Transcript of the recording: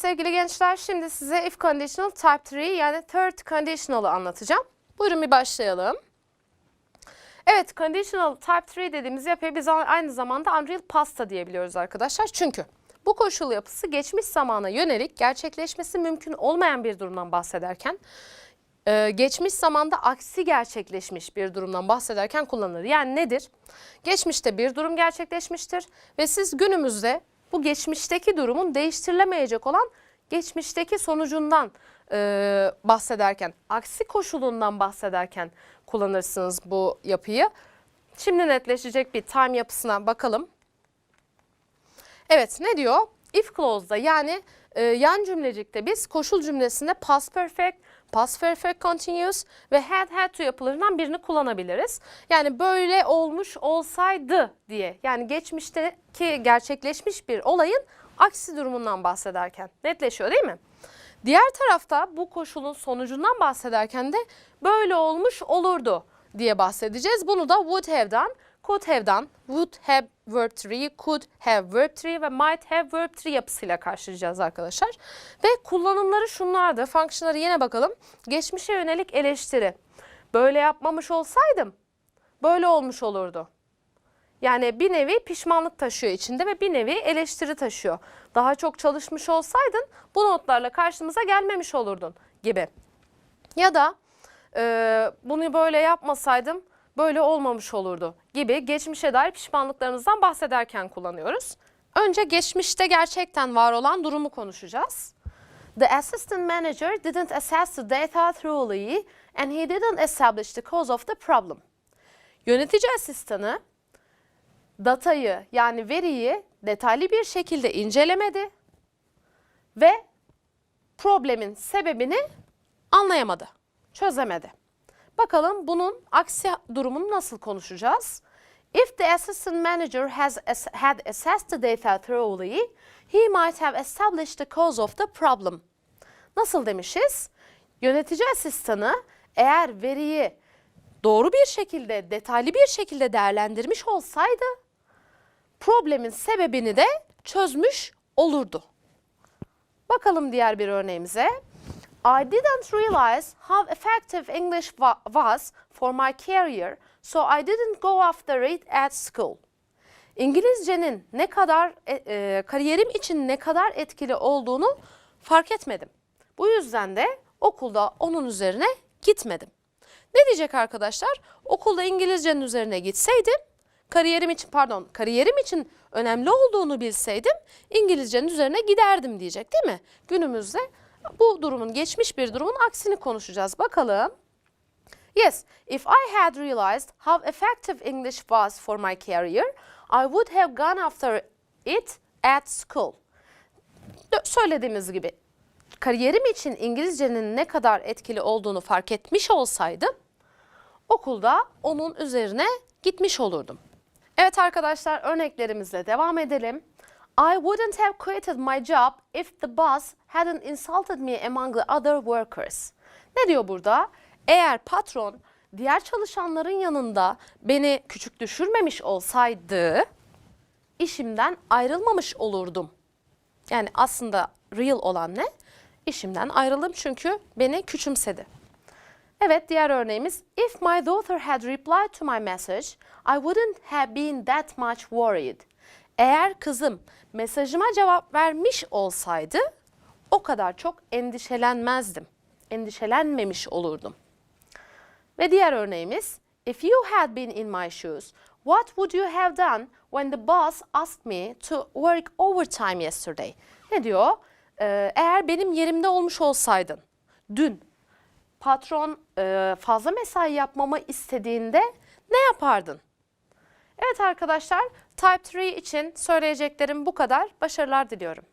sevgili gençler şimdi size if conditional type 3 yani third conditional'ı anlatacağım. Buyurun bir başlayalım. Evet conditional type 3 dediğimiz yapıyı biz aynı zamanda unreal pasta diyebiliyoruz arkadaşlar. Çünkü bu koşul yapısı geçmiş zamana yönelik gerçekleşmesi mümkün olmayan bir durumdan bahsederken e, geçmiş zamanda aksi gerçekleşmiş bir durumdan bahsederken kullanılır. Yani nedir? Geçmişte bir durum gerçekleşmiştir ve siz günümüzde bu geçmişteki durumun değiştirilemeyecek olan geçmişteki sonucundan e, bahsederken, aksi koşulundan bahsederken kullanırsınız bu yapıyı. Şimdi netleşecek bir time yapısına bakalım. Evet ne diyor? If clause'da yani e, yan cümlecikte biz koşul cümlesinde past perfect, past perfect continuous ve had had to yapılarından birini kullanabiliriz. Yani böyle olmuş olsaydı diye yani geçmişteki gerçekleşmiş bir olayın aksi durumundan bahsederken netleşiyor değil mi? Diğer tarafta bu koşulun sonucundan bahsederken de böyle olmuş olurdu diye bahsedeceğiz. Bunu da would have done, could have done, would have verb 3, could have verb 3 ve might have verb 3 yapısıyla karşılayacağız arkadaşlar. Ve kullanımları şunlardı. Fonksiyonları yine bakalım. Geçmişe yönelik eleştiri. Böyle yapmamış olsaydım böyle olmuş olurdu. Yani bir nevi pişmanlık taşıyor içinde ve bir nevi eleştiri taşıyor. Daha çok çalışmış olsaydın bu notlarla karşımıza gelmemiş olurdun gibi. Ya da e, bunu böyle yapmasaydım böyle olmamış olurdu gibi geçmişe dair pişmanlıklarımızdan bahsederken kullanıyoruz. Önce geçmişte gerçekten var olan durumu konuşacağız. The assistant manager didn't assess the data thoroughly and he didn't establish the cause of the problem. Yönetici asistanı datayı yani veriyi detaylı bir şekilde incelemedi ve problemin sebebini anlayamadı, çözemedi. Bakalım bunun aksi durumunu nasıl konuşacağız? If the assistant manager has had assessed the data thoroughly, he might have established the cause of the problem. Nasıl demişiz? Yönetici asistanı eğer veriyi doğru bir şekilde, detaylı bir şekilde değerlendirmiş olsaydı problemin sebebini de çözmüş olurdu. Bakalım diğer bir örneğimize. I didn't realize how effective English wa- was for my career, so I didn't go after it at school. İngilizcenin ne kadar e, e, kariyerim için ne kadar etkili olduğunu fark etmedim. Bu yüzden de okulda onun üzerine gitmedim. Ne diyecek arkadaşlar? Okulda İngilizcenin üzerine gitseydim, kariyerim için pardon, kariyerim için önemli olduğunu bilseydim İngilizcenin üzerine giderdim diyecek değil mi? Günümüzde bu durumun geçmiş bir durumun aksini konuşacağız. Bakalım. Yes, if I had realized how effective English was for my career, I would have gone after it at school. Söylediğimiz gibi kariyerim için İngilizcenin ne kadar etkili olduğunu fark etmiş olsaydım okulda onun üzerine gitmiş olurdum. Evet arkadaşlar örneklerimizle devam edelim. I wouldn't have quitted my job if the boss hadn't insulted me among the other workers. Ne diyor burada? Eğer patron diğer çalışanların yanında beni küçük düşürmemiş olsaydı işimden ayrılmamış olurdum. Yani aslında real olan ne? İşimden ayrıldım çünkü beni küçümsedi. Evet diğer örneğimiz If my daughter had replied to my message, I wouldn't have been that much worried. Eğer kızım mesajıma cevap vermiş olsaydı o kadar çok endişelenmezdim. Endişelenmemiş olurdum. Ve diğer örneğimiz If you had been in my shoes, what would you have done when the boss asked me to work overtime yesterday? Ne diyor? Ee, eğer benim yerimde olmuş olsaydın dün patron e, fazla mesai yapmamı istediğinde ne yapardın? Evet arkadaşlar Type 3 için söyleyeceklerim bu kadar. Başarılar diliyorum.